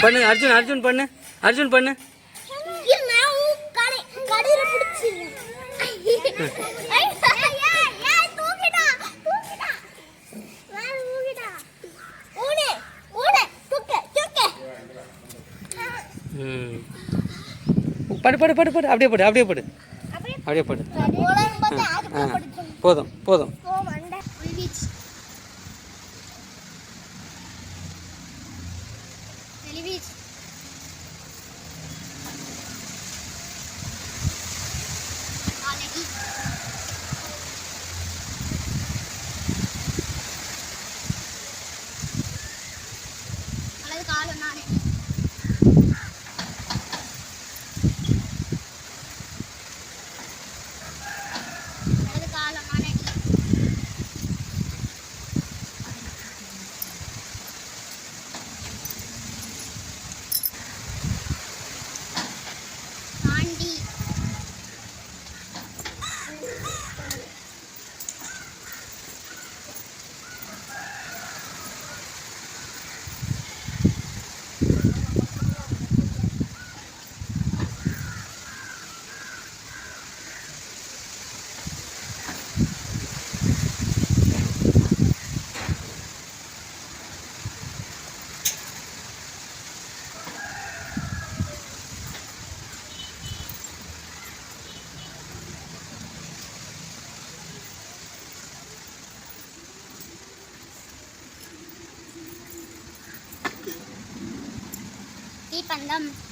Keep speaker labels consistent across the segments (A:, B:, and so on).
A: பண்ணு அர்ஜுன் அர்ஜுன் பண்ணு அர்ஜுன் பண்ணு. படு படு படு படு. அப்படியே படு அப்படியே படு. அப்படியே படு. போதும் போதும்.
B: Дивіться. pandam.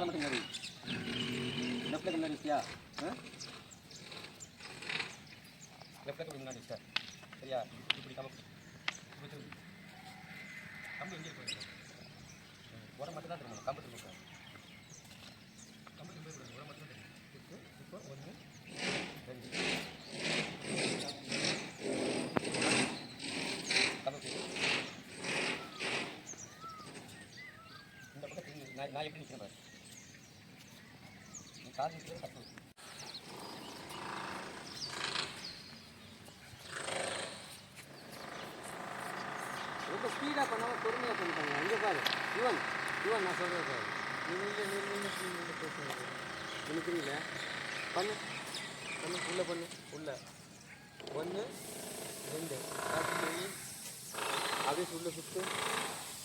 A: காலை மட்டும் முன்னாடி லெஃப்ட்டில் முன்னாடி வச்சியா லெஃப்ட்டில் முன்னாடி வச்சா சரியா இப்படி கம்ம கம்பு எங்கே இருக்கு உரம் மட்டும் தான் திரும்பணும் கம்பு திரும்ப கம்பு திரும்ப உரம் மட்டும் தான் இப்போ இப்போ ஒன்று ரெண்டு கம்பு இந்த பக்கம் நான் நான் எப்படி நிற்கிறேன் பாரு நீ கால் நிற்கிறது தப்பு ரொம்ப ஸ்பீடாக பண்ணாமல் பொறுமையாக பண்ணிட்டாங்க அங்கே பாரு. யுவன் யுவன் நான் சொல்கிறது பாரு. நீங்கள் நீங்கள் நீங்கள் நின்று எனக்கு தெரியல. பண்ணு. பண்ணு. உள்ளே பண்ணு. உள்ள. ஒன்று ரெண்டு. காசு அப்படியே உள்ளே சுற்று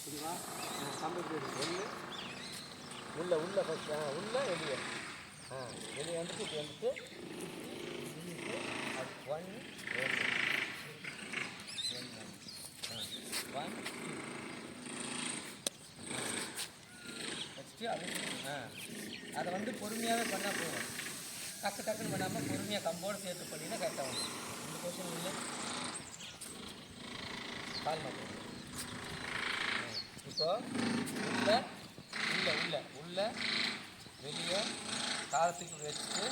A: சரிவா கம்பு ஒன்று உள்ள உள்ள ஃபஸ்ட் உள்ள வெளியே. ஆ வெளியே வந்துட்டு இப்படி வந்துட்டு திரும்பிட்டு அது ஒன் ஒன் நெக்ஸ்ட்டு அது ஆ அதை வந்து பொறுமையாகவே பண்ணால் போதும். டக்கு டக்குன்னு பண்ணாமல் பொறுமையாக கம்போடு சேர்த்து பண்ணினா கரெக்டாக வரும். பொசிஷன் இல்லை. கால் மாட்டேன் இப்போ உள்ள உள்ள உள்ள உள்ள வெளியே காலத்துக்கு வச்சுட்டு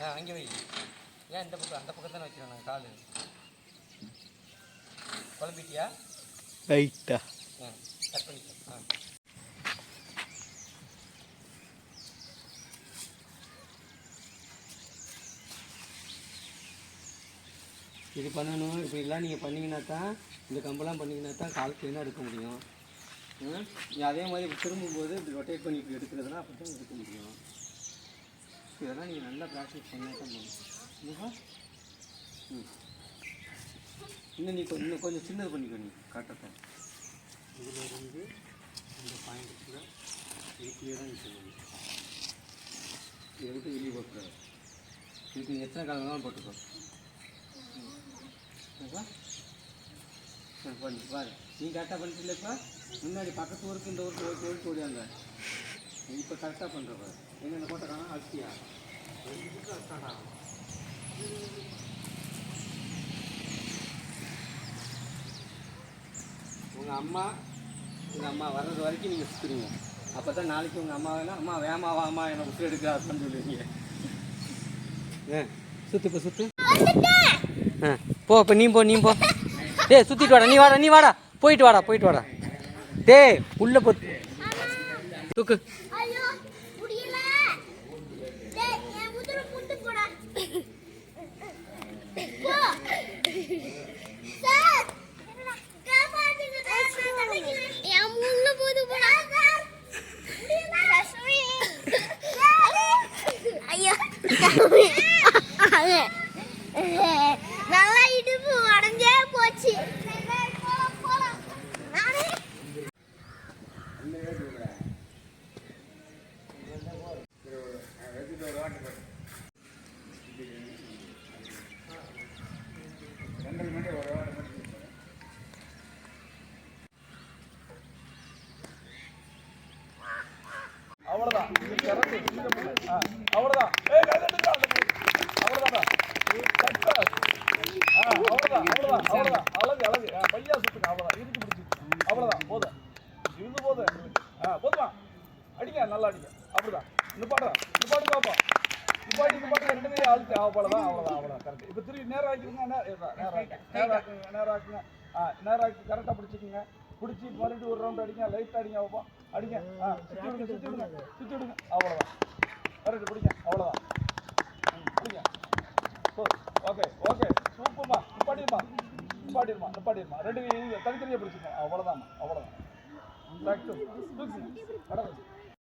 A: ஆ அங்கே வை. ஏன் இந்த பக்கம் அந்த பக்கம் தானே வைக்கிறேன் நான் கால்? குழம்பிட்டியா?
C: லைட்டா
A: ஆ கட் பண்ணிக்கோ. ஆ. இது பண்ணணும் இப்படிலாம் நீங்கள் பண்ணீங்கன்னா தான் இந்த கம்பெல்லாம் பண்ணீங்கன்னா தான் கால் க்ளீனாக எடுக்க முடியும். அதே மாதிரி திரும்பும்போது இப்படி ரொட்டேட் பண்ணி இப்படி எடுக்கிறதுனா அப்படி தான் எடுக்க முடியும் இதெல்லாம் நீங்கள் நல்லா ப்ராக்டிஸ் பண்ணா தான் இல்லைப்பா? ம். இன்னும் நீ கொஞ்சம் இன்னும் கொஞ்சம் சின்னது பண்ணிக்கோ நீ காட்டத்தை. இதில் இருந்து இந்த பாயிண்ட் கூட கிளியராக நிற்கணும் இதை விட்டு வெளியே போட்டுறாரு இதுக்கு நீ எத்தனை காலம் போட்டுக்கோ. ஓகேவா? சரி பண்ணு பாரு. நீ கரெக்டாக பண்ணிட்டுலப்பா முன்னாடி பக்கத்து ஊருக்கு இந்த ஊருக்கு ஓடி ஓடிட்டு ஓடியாங்க இப்போ கரெக்டாக பண்ணுற பாரு. என்னென்ன போட்ட காணும் அடிச்சியா உங்கள் அம்மா உங்கள் அம்மா வர்றது வரைக்கும் நீங்கள் சுற்றுறீங்க அப்போ தான் நாளைக்கு உங்கள் அம்மா வேணா அம்மா வேமா வாமா என்னை விட்டு எடுக்க அப்படின்னு சொல்லுவீங்க. ஆ சுத்து இப்போ சுத்து. ஆ போ இப்போ நீ போ நீ போ. டேய் சுற்றிட்டு வாடா. நீ வாடா நீ வாடா. போயிட்டு வாடா போயிட்டு வாடா. டே உள்ள போ. தூக்கு.
B: ஐயோ
D: அவ்வளவுதான்டா கட்டு. ஆ, அவ்வளவுதான். அவ்வளவுதான். அவ்வளவுதான். அழகு அழகு. ஆ, பையா சுத்துங்க. அவ்வளவுதான். இருக்கு பிடிச்சி அவ்வளவுதான். போதும். இது போதும். எங்களுக்கு. ஆ போதுமா? அடிங்க நல்லா அடிங்க. அப்படிதான். நிப்பாடுறேன் நிப்பாட்டு பார்ப்போம் நிப்பாட்டி நிப்பாட்டி. ரெண்டு பேரும் அழுத்தி அவ்வளவுதான். அவ்வளவுதான். அவ்வளவுதான். கரெக்ட் இப்போ திரும்பி நேரம் ஆக்கிடுங்க. நே- இதுதான், நேரம் ஆக்கி நேரம் ஆக்குங்க நேரம் ஆக்குங்க ஆ நேரம் ஆக்கி கரெக்டாக பிடிச்சிக்கோங்க. பிடிச்சி மறுபடியும் ஒரு ரவுண்ட் அடிங்க லைட் அடிங்க வைப்போம் அடிங்க. ஆ சுற்றி விடுங்க சுற்றி விடுங்க சுற்றி விடுங்க. அவ்வளோதான் கரெக்ட் பிடிங்க அவ்வளோதான் பிடிங்க. Okay okay. சூப்பர்மா நிப்பாட்டிடுமா. நிப்பாட்டிடுமா நிப்பாட்டிடுமா. ரெண்டு தனித்தனியாக பிடிச்சிக்கோங்க அவ்வளோதான் அவ்வளோதான் தேங்க்யூ வடக்கு